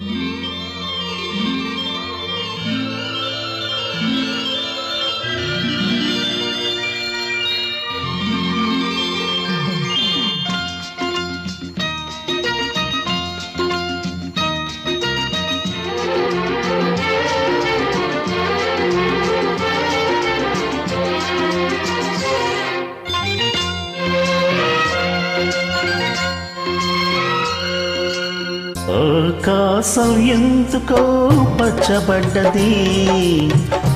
Mm-hmm. ఆకాశం ఎందుకో పచ్చబడ్డది?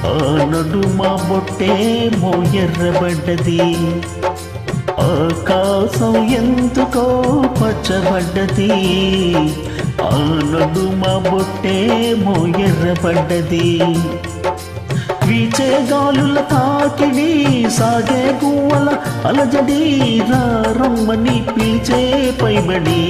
ఆ నడుమ బొట్టేమో ఎర్రబడ్డది. ఆకాశం ఎందుకో పచ్చబడ్డది? ఆ నడుమ బొట్టేమో ఎర్రబడ్డది. వీచే గాలుల తాకిడి సాగే గువ్వల అలజడి రమ్మని పీచే పైబడి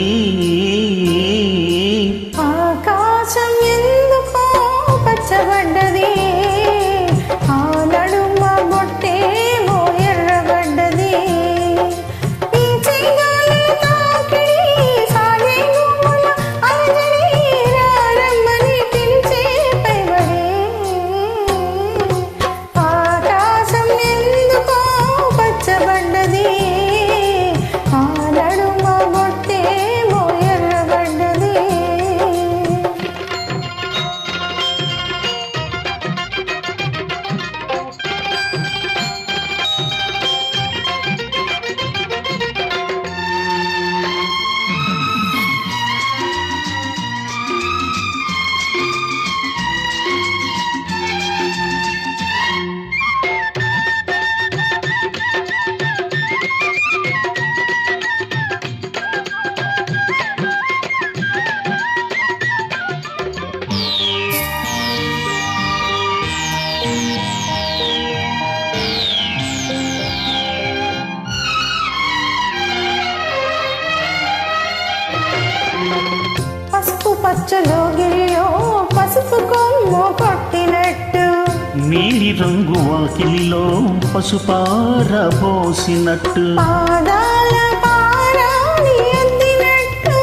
పసుపు పచ్చలో గిరిలో పసుపు కొమ్మ కొట్టినట్టు. నీలి రంగు వాకిలిలో పసుపార పోసినట్టు. పాదాల పారాని అందినట్టు.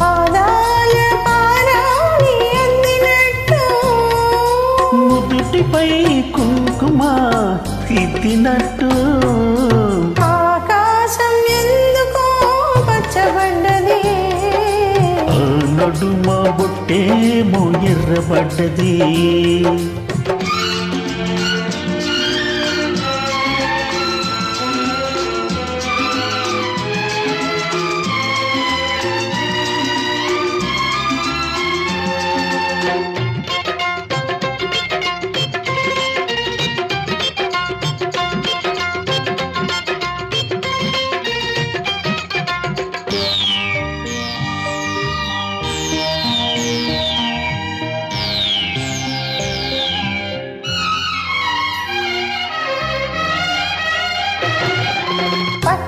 పాదాల పారాని అందినట్టు. ముదుటిపై కుంకుమ తిట్టినట్టు ಕಡುಮ ಬೊಟ್ಟೆ ಮುಗಿರಬಡ್ಡದೆ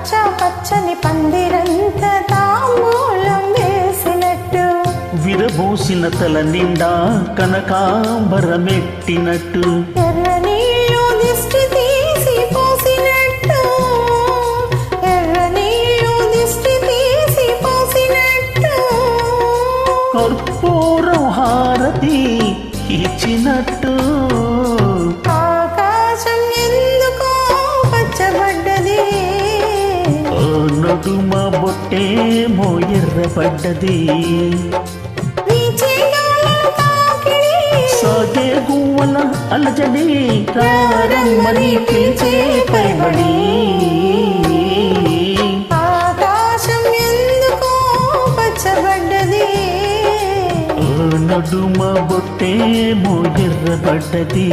పచ్చ పచ్చని పందిరంత తాంబూలం వేసినట్టు. విరబోసిన తల నిండా కనకాంబరమెట్టినట్టు. ఎర్ర నీళ్ళు దిష్టి తీసి పోసినట్టు. ఎర్ర నీళ్ళు దిష్టి తీసి పోసినట్టు. కర్పూరం హారతి ఇచ్చినట్టు. గాలుల తాకిడి సాగే గువ్వల అలజడి రారమ్మని పిలిచే ఆ నడుమ బొట్టేమో ఎర్రబడ్డది.